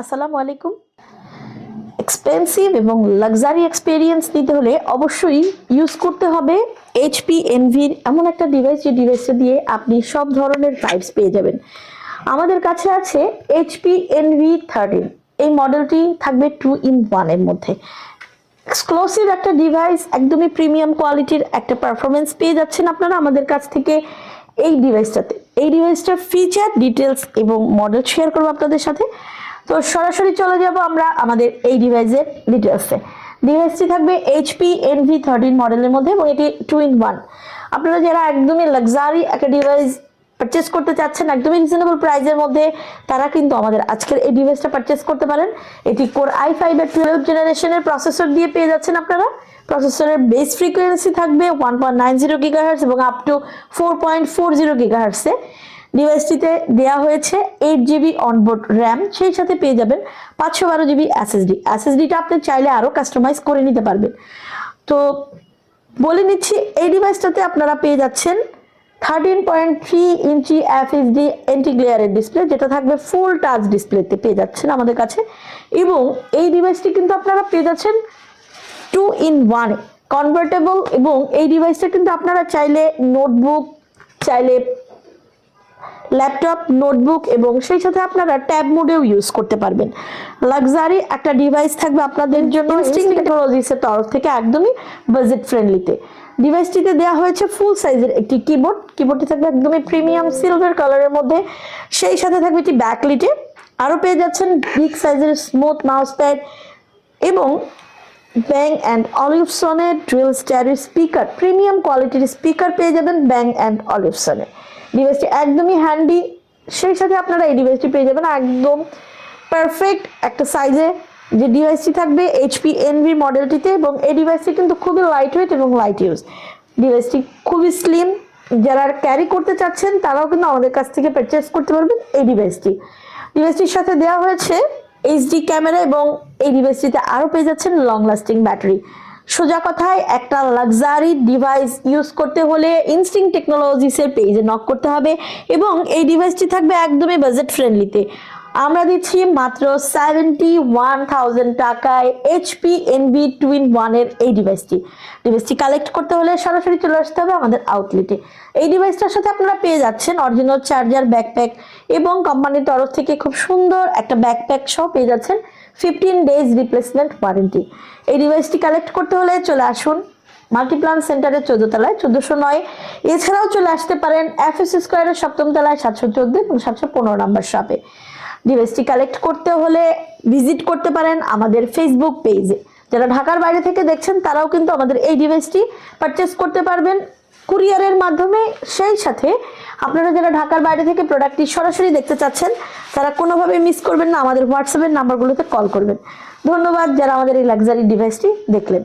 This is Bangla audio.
আসসালামু আলাইকুম। এক্সপেন্সিভ এবং লাক্সারি এক্সপিরিয়েন্স নিতে হলে অবশ্যই ইউজ করতে হবে এইচপি এনভির এমন একটা ডিভাইস যে ডিভাইসটা দিয়ে আপনি সব ধরনের টাইপস পেয়ে যাবেন। আমাদের কাছে আছে এইচপি এনভি থার্টিন এই মডেলটি থাকবে টু ইন ওয়ানের মধ্যে। এক্সক্লুসিভ একটা ডিভাইস একদমই প্রিমিয়াম কোয়ালিটির একটা পারফরমেন্স পেয়ে যাচ্ছেন আপনারা আমাদের কাছ থেকে এই ডিভাইসটাতে এই ডিভাইসটার ফিচার ডিটেলস এবং মডেল শেয়ার করব আপনাদের সাথে। তো সরাসরি চলে যাব আমরা আমাদের এই ডিভাইসের ডিটেলসে ডিভাইসটি থাকবে এইচপি এনভি থার্টিন মডেলের মধ্যে এবং এটি টু ইন ওয়ান আপনারা যারা একদমই লাক্সারি একটা ডিভাইস পারচেস করতে চাচ্ছেন, একদমই রিজনেবল প্রাইসের মধ্যে, তারা কিন্তু আমাদের আজকের এই ডিভাইসটা পারচেস করতে পারেন। এটি কোর আই ফাইভ ফাইভের টুয়েলভ জেনারেশনের প্রসেসর দিয়ে পেয়ে যাচ্ছেন আপনারা। প্রসেসরের বেস ফ্রিকোয়েন্সি থাকবে one point nine zero gigahertz এবং up to four point four zero গিগাহার্সে ডিভাইসটিতে দেওয়া হয়েছে এইট জিবি অনবোর্ড র্যাম সেই সাথে পেয়ে যাবেন পাঁচশো বারো জিবি এসএসডি এসএসডিটা আপনি চাইলে আরও কাস্টমাইজ করে নিতে পারবেন। তো বলে নিচ্ছি, এই ডিভাইসটাতে আপনারা পেয়ে যাচ্ছেন thirteen point three inch FHD এন্টিগ্লেয়ারের display যেটা থাকবে ফুল টাচ ডিসপ্লেতে পেয়ে যাচ্ছেন আমাদের কাছে। এবং এই ডিভাইসটি কিন্তু আপনারা পেয়ে যাচ্ছেন টু ইন ওয়ান কনভার্টেবল এবং এই ডিভাইসটা কিন্তু আপনারা চাইলে নোটবুক চাইলে ল্যাপটপ নোটবুক এবং সেই সাথে আপনারা ট্যাব মোডেও ইউজ করতে পারবেন। লাক্সারি একটা ডিভাইস থাকবে আপনাদের জন্য ইনস্টিং টেকনোলজিসের তরফ থেকে একদমই বাজেট ফ্রেন্ডলিতে ডিভাইসটিতে দেওয়া হয়েছে ফুল সাইজের একটি কিবোর্ড কিবোর্ডটি থাকবে একদমই প্রিমিয়াম সিলভার কালারের মধ্যে। সেই সাথে থাকবে একটি ব্যাকলিটে আরও পেয়ে যাচ্ছেন বিগ সাইজের স্মুথ মাউস প্যাড এবং ব্যাং অ্যান্ড অলিভসনের ডুয়েল স্ট্যারিও স্পিকার প্রিমিয়াম কোয়ালিটির স্পিকার পেয়ে যাবেন ব্যাং অ্যান্ড অলিভসনের ডিভাইসটি একদমই হ্যান্ডি সেই সাথে আপনারা এই ডিভাইসটি পেয়ে যাবেন একদম পারফেক্ট একটা সাইজে যে ডিভাইসটি থাকবে এইচপি এনভি মডেলটিতে এবং এই ডিভাইসটি কিন্তু খুবই লাইট ওয়েট এবং লাইট ইউজ ডিভাইসটি খুবই স্লিম যারা ক্যারি করতে চাচ্ছেন, তারাও কিন্তু আমাদের কাছ থেকে পারচেস করতে পারবেন এই ডিভাইসটি। ডিভাইসটির সাথে দেওয়া হয়েছে এইচডি ক্যামেরা এবং এই ডিভাইসটিতে আরও পেয়ে যাচ্ছেন লং লাস্টিং ব্যাটারি সোজা কথায় একটা লাক্সারি ডিভাইস ইউজ করতে হলে ইনস্টিং টেকনোলজিসের পেজে নক করতে হবে এবং এই ডিভাইসটি থাকবে একদমই বাজেট ফ্রেন্ডলিতে আমরা দিচ্ছি মাত্র সেভেন্টি ওয়ান থাউজেন্ড টাকায় এইচপি এনবি টুইন ওয়ানের এই ডিভাইসটি ডিভাইসটি কালেক্ট করতে হলে সরাসরি চলে আসতে হবে আমাদের আউটলেটে এই ডিভাইসটার সাথে আপনারা পেয়ে যাচ্ছেন অরিজিনাল চার্জার ব্যাকপ্যাক এবং কোম্পানির তরফ থেকে খুব সুন্দর একটা ব্যাকপ্যাক সহ পেয়ে যাচ্ছেন ফিফটিন ডেজ রিপ্লেসমেন্ট ওয়ারেন্টি এই ডিভাইসটি কালেক্ট করতে হলে চলে আসুন মাল্টিপ্লান সেন্টারের চোদ্দ তলায় চোদ্দশো নয়। এছাড়াও চলে আসতে পারেন এফ এস স্কোয়ারের সপ্তম তলায় সাতশো চোদ্দ এবং সাতশো পনেরো নাম্বার শপে ডিভাইসটি কালেক্ট করতে হলে ভিজিট করতে পারেন আমাদের ফেসবুক পেজে যারা ঢাকার বাইরে থেকে দেখছেন, তারাও কিন্তু আমাদের এই ডিভাইসটি পারচেস করতে পারবেন কুরিয়ারের মাধ্যমে। সেই সাথে আপনারা যারা ঢাকার বাইরে থেকে প্রোডাক্টটি সরাসরি দেখতে চাচ্ছেন, তারা কোনোভাবে মিস করবেন না। আমাদের হোয়াটসঅ্যাপের নাম্বারগুলোতে কল করবেন। ধন্যবাদ যারা আমাদের এই লাক্সারি ডিভাইসটি দেখলেন।